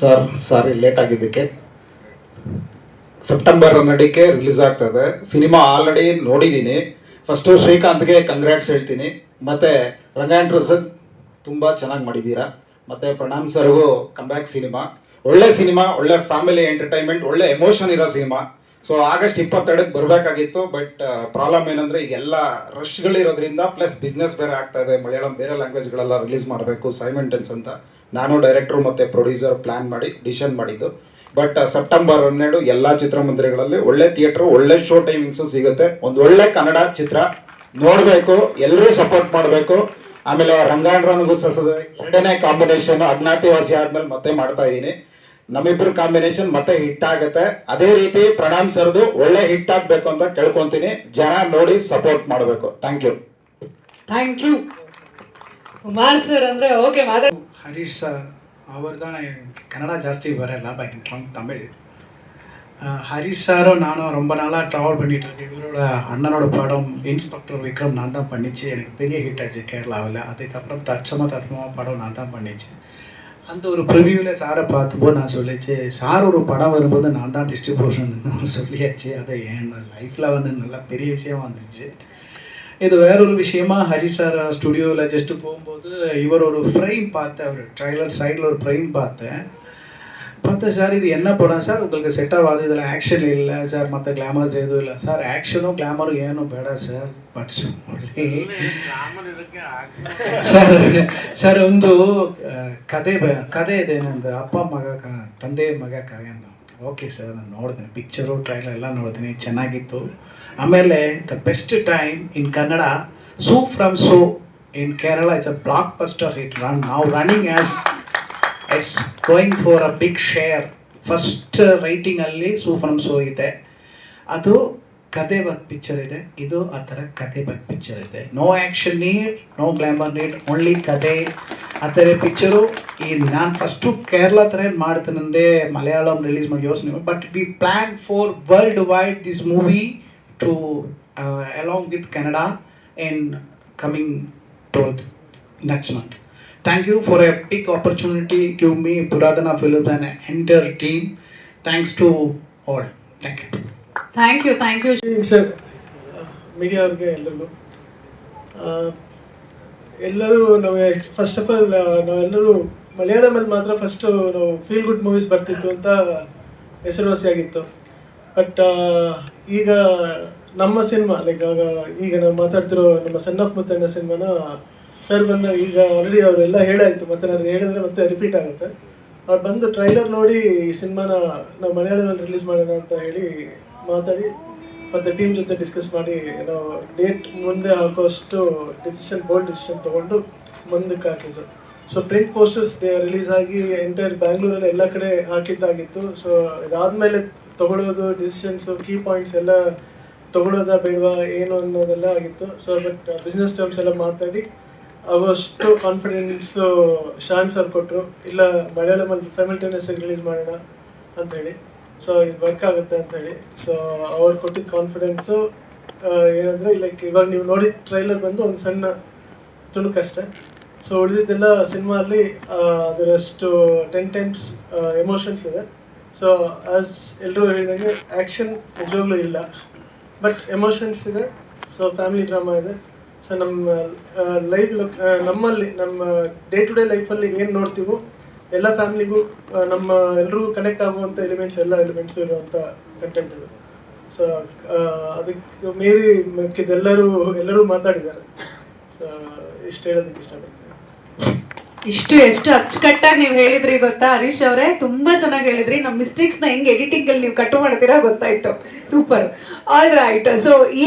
Sir, sorry late ಆಗಿದ್ದಕ್ಕೆ. September ನಡಿಕೆ release ಆಗ್ತದೆ. ಸಿನಿಮಾ ಆಲ್ರೆಡಿ ನೋಡಿದ್ದೀನಿ. ಫಸ್ಟು ಶ್ರೀಕಾಂತ್ಗೆ ಕಂಗ್ರ್ಯಾಟ್ಸ್ ಹೇಳ್ತೀನಿ. ಮತ್ತು ರಂಗಾಯಣ್ ಪ್ರಸಾದ್ ತುಂಬ ಚೆನ್ನಾಗಿ ಮಾಡಿದ್ದೀರಾ? ಮತ್ತು ಪ್ರಣಾಮ್ ಸರ್ಗೂ ಕಮ್ಬ್ಯಾಕ್ ಸಿನಿಮಾ ಒಳ್ಳೆ ಸಿನಿಮಾ ಒಳ್ಳೆ ಫ್ಯಾಮಿಲಿ ಎಂಟರ್ಟೈನ್ಮೆಂಟ್ ಒಳ್ಳೆ ಎಮೋಷನ್ ಇರೋ ಸಿನಿಮಾ ಸೊ ಆಗಸ್ಟ್ ಇಪ್ಪತ್ತೆರಡಕ್ಕೆ ಬರಬೇಕಾಗಿತ್ತು ಬಟ್ ಪ್ರಾಬ್ಲಮ್ ಏನಂದರೆ ಈಗೆಲ್ಲ ರಶ್ಗಳಿರೋದ್ರಿಂದ ಪ್ಲಸ್ ಬಿಸ್ನೆಸ್ ಬೇರೆ ಆಗ್ತಾ ಇದೆ. ಮಲಯಾಳಂ ಬೇರೆ ಲ್ಯಾಂಗ್ವೇಜ್ಗಳೆಲ್ಲ ರಿಲೀಸ್ ಮಾಡಬೇಕು. ಸೈಮೆಂಟೆನ್ಸ್ ಅಂತ ನಾನು ಡೈರೆಕ್ಟ್ರು ಮತ್ತು ಪ್ರೊಡ್ಯೂಸರ್ ಪ್ಲ್ಯಾನ್ ಮಾಡಿ ಡಿಸಿಷನ್ ಮಾಡಿದ್ದು. ಬಟ್ ಸೆಪ್ಟೆಂಬರ್ ಹನ್ನೆರಡು ಎಲ್ಲ ಚಿತ್ರಮಂದಿರಗಳಲ್ಲಿ ಒಳ್ಳೆ ಥಿಯೇಟ್ರು ಒಳ್ಳೆ ಶೋ ಟೈಮಿಂಗ್ಸು ಸಿಗುತ್ತೆ. ಒಂದು ಒಳ್ಳೆ ಕನ್ನಡ ಚಿತ್ರ ನೋಡಬೇಕು ಎಲ್ಲರೂ ಸಪೋರ್ಟ್ ಮಾಡಬೇಕು. ಆಮೇಲೆ ರಂಗಾಂಡ್ರನಿಗೂ ಸಸದ ಎರಡನೇ ಕಾಂಬಿನೇಷನ್ ಅಜ್ಞಾತಿವಾಸಿ ಆದಮೇಲೆ ಮತ್ತೆ ಮಾಡ್ತಾ ಇದ್ದೀನಿ. ನಮ್ಮಿಬ್ಬರ ಕಾಂಬಿನೇಷನ್ ಮತ್ತೆ ಹಿಟ್ ಆಗುತ್ತೆ ಅದೇ ರೀತಿ ಪ್ರಣಾಮ್ ಸರ್ದು ಒಳ್ಳೆ ಹಿಟ್ ಆಗ್ಬೇಕು ಅಂತ ಕೇಳ್ಕೊಂತೀನಿ ಜನ ನೋಡಿ ಸಪೋರ್ಟ್ ಮಾಡಬೇಕು thank you thank you Kumar sir ಅಂದ್ರೆ ಓಕೆ ಮಾತಾಡ ஹரிஷ் சார் அவர் தான் கன்னடா ஜாஸ்தி வரல பட் தமிழ் அஹ் ஹரிஷ் சாரும் நானும் ரொம்ப நாளாக ட்ராவல் பண்ணிட்டு இருக்கேன் இவரோட அண்ணனோட படம் இன்ஸ்பெக்டர் விக்ரம் நான் தான் பண்ணிச்சு எனக்கு பெரிய ஹிட் ஆச்சு கேரளாவில் அதுக்கப்புறம் தட்சமா தர்மமா படம் நான் தான் பண்ணிச்சு அந்த ஒரு ப்ரிவியூவில் சாரை பார்த்தப்போ நான் சொல்லிச்சு சார் ஒரு படம் வரும்போது நான் தான் டிஸ்ட்ரிபியூஷன் சொல்லியாச்சு. அது என் லைஃப்பில் வந்து நல்லா பெரிய விஷயம் வந்துச்சு. இது வேறொரு விஷயமா ஹரி சார் ஸ்டுடியோவில் ஜஸ்ட்டு போகும்போது இவர் ஒரு ஃப்ரேம் பார்த்தேன். அவர் ட்ரைலர் சைடில் ஒரு ஃப்ரேம் பார்த்தேன். பார்த்தேன் சார் இது என்ன படம் சார் உங்களுக்கு செட் ஆகாது இதில் ಆ್ಯಕ್ಷನ್ ಇಲ್ಲ ಸರ್ ಮತ್ತು ಗ್ಲಾಮರ್ಸ್ ಏನೂ ಇಲ್ಲ ಸರ್ ಆ್ಯಕ್ಷನು ಗ್ಲಾಮರು ಏನು ಬೇಡ ಸರ್ ಬಟ್ ಸರ್ ಸರ್ ಒಂದು ಆ, ಕತೆ ಬ- ಕತೆ ಇದೆ ನಂದು ಅಪ್ಪ ಮಗ ಕ- ತಂದೆ ಮಗ ಕರೆ ಅಂತ ಓಕೆ ಸರ್ ನಾನು ನೋಡಿದ್ದೀನಿ ಪಿಕ್ಚರು ಟ್ರೈಲರ್ ಎಲ್ಲ ನೋಡಿದ್ದೀನಿ ಚೆನ್ನಾಗಿತ್ತು ಆಮೇಲೆ the best time in Kannada Su from So in Kerala it's a blockbuster hit run ನಾವು running as it's going for a big share first ರೈಟಿಂಗಲ್ಲಿ Su ಇದೆ. ಅದು ಕತೆ ಬಗ್ಗೆ ಪಿಕ್ಚರ್ ಇದೆ. ಇದು ಆ ಥರ ಕತೆ ಬಗ್ಗೆ ಪಿಕ್ಚರ್ ಇದೆ. No action need no glamour need only ಕತೆ ಆ ಥರ ಪಿಕ್ಚರು ಈ ನಾನು ಫಸ್ಟು ಕೇರಳ ಥರ ಮಾಡ್ತೇನೆ ಮಲಯಾಳಂ ರಿಲೀಸ್ ಮಾಡಿ ಯೋಚನೆ but we plan for worldwide this movie to along with Kannada in coming twelfth next month. Thank you for a big opportunity. Give me Puradana Films and entire team. Thanks to all. Thank you. Thank you thank you sir media ಅವ್ರಿಗೆ ಎಲ್ಲರಿಗೂ ಎಲ್ಲರೂ ನಾವು first of all ನಾವೆಲ್ಲರೂ ಮಲಯಾಳಮಲ್ಲಿ ಮಾತ್ರ first ನಾವು feel good movies ಬರ್ತಿತ್ತು ಅಂತ ಹೆಸರುವಾಸಿಯಾಗಿತ್ತು but ಈಗ ನಮ್ಮ ಸಿನಿಮಾ ಲೈಕ್ ಆಗ ಈಗ ನಾವು ಮಾತಾಡ್ತಿರೋ ನಮ್ಮ ಸನ್ ಆಫ್ ಮುತ್ತಣ್ಣ ಸಿನಿಮಾನ ಸರ್ ಬಂದ ಈಗ ಆಲ್ರೆಡಿ ಅವರೆಲ್ಲ ಹೇಳಾಯಿತು, ಮತ್ತೆ ನಾನು ಹೇಳಿದ್ರೆ ಮತ್ತೆ ರಿಪೀಟ್ ಆಗುತ್ತೆ. ಅವ್ರು ಬಂದು ಟ್ರೈಲರ್ ನೋಡಿ ಈ ಸಿನಿಮಾನ ನಾವು ಮಲಯಾಳದಲ್ಲಿ ರಿಲೀಸ್ ಮಾಡೋಣ ಅಂತ ಹೇಳಿ ಮಾತಾಡಿ, ಮತ್ತು ಟೀಮ್ ಜೊತೆ ಡಿಸ್ಕಸ್ ಮಾಡಿ, ನಾವು ಡೇಟ್ ಮುಂದೆ ಹಾಕೋಷ್ಟು ಡಿಸಿಷನ್ ಬೋಲ್ಡ್ ಡಿಸಿಷನ್ ತೊಗೊಂಡು ಮುಂದಕ್ಕೆ ಹಾಕಿದ್ದು. ಸೊ ಪ್ರಿಂಟ್ ಪೋಸ್ಟರ್ಸ್ ರಿಲೀಸ್ ಆಗಿ ಎಂಟೈರ್ ಬ್ಯಾಂಗ್ಳೂರಲ್ಲಿ ಎಲ್ಲ ಕಡೆ ಹಾಕಿದ್ದಾಗಿತ್ತು. ಸೊ ಇದಾದಮೇಲೆ ತಗೊಳ್ಳೋದು ಡಿಸಿಷನ್ಸು ಕೀ ಪಾಯಿಂಟ್ಸ್ ಎಲ್ಲ ತಗೊಳ್ಳೋದಾ ಬೇಡವಾ, ಏನು ಅನ್ನೋದೆಲ್ಲ ಆಗಿತ್ತು. ಸೊ ಬಟ್ ಬಿಸ್ನೆಸ್ ಟರ್ಮ್ಸ್ ಎಲ್ಲ ಮಾತಾಡಿ ಅವಷ್ಟು ಕಾನ್ಫಿಡೆನ್ಸು ಶಾನ್ ಸರ್ ಕೊಟ್ಟರು ಇಲ್ಲ ಮಲಯಾಳಮಲ್ಲಿ ಸೈಮಲ್ಟೇನಿಯಸ್ ಆಗಿ ರಿಲೀಸ್ ಮಾಡೋಣ ಅಂತ ಹೇಳಿ. ಸೊ ಇದು ವರ್ಕ್ ಆಗುತ್ತೆ ಅಂತ ಹೇಳಿ. ಸೊ ಅವ್ರು ಕೊಟ್ಟಿದ್ದ ಕಾನ್ಫಿಡೆನ್ಸು ಏನಂದರೆ ಲೈಕ್ ಇವಾಗ ನೀವು ನೋಡಿದ ಟ್ರೈಲರ್ ಬಂದು ಒಂದು ಸಣ್ಣ ತುಣುಕಷ್ಟೇ ಸೊ ಉಳಿದಿದ್ದೆಲ್ಲ ಸಿನಿಮಾದಲ್ಲಿ ಆ, ಅದರಷ್ಟು ಟೆನ್ ಟೈಮ್ಸ್ ಎಮೋಷನ್ಸ್ ಇದೆ. ಸೊ ಆಸ್ ಎಲ್ಲರೂ ಹೇಳಿದಂಗೆ ಆ್ಯಕ್ಷನ್ ನಿಜವಾಗ್ಲೂ ಇಲ್ಲ. ಬಟ್ ಎಮೋಷನ್ಸ್ ಇದೆ. ಸೊ ಫ್ಯಾಮಿಲಿ ಡ್ರಾಮಾ ಇದೆ. ಸೊ ನಮ್ಮ ಲೈಫ್ ನಮ್ಮಲ್ಲಿ, ನಮ್ಮ ಡೇ ಟು ಡೇ ಲೈಫಲ್ಲಿ ಏನು ನೋಡ್ತೀವೋ, ಎಲ್ಲ ಫ್ಯಾಮಿಲಿಗೂ ನಮ್ಮ ಎಲ್ಲರೂ ಕನೆಕ್ಟ್ ಆಗುವಂಥ ಎಲಿಮೆಂಟ್ಸ್ ಎಲ್ಲ ಎಲಿಮೆಂಟ್ಸ್ ಇರುವಂಥ ಕಂಟೆಂಟ್ ಇದು. ಸೊ ಅದಕ್ಕೆ ಮೇರಿ ಮಿಕ್ಕಿದೆಲ್ಲರೂ, ಎಲ್ಲರೂ ಮಾತಾಡಿದ್ದಾರೆ. ಸೊ ಇಷ್ಟು ಹೇಳೋದಕ್ಕೆ ಇಷ್ಟಪಡ್ತೀನಿ. ಇಷ್ಟು ಎಷ್ಟು ಅಚ್ಚುಕಟ್ಟಾಗಿ ನೀವು ಹೇಳಿದ್ರಿ ಗೊತ್ತಾ, ಹರೀಶ್ ಅವರೇ? ತುಂಬಾ ಚೆನ್ನಾಗಿ ಹೇಳಿದ್ರಿ. ನಮ್ಮ ಮಿಸ್ಟೇಕ್ಸ್ನ ಹೆಂಗ್ ಎಡಿಟಿಂಗ್ ಅಲ್ಲಿ ನೀವು ಕಟ್ ಮಾಡ್ತೀರಾ ಗೊತ್ತಾಯ್ತು. ಸೂಪರ್ ಆಲ್ ರೈಟ್ ಸೊ ಈ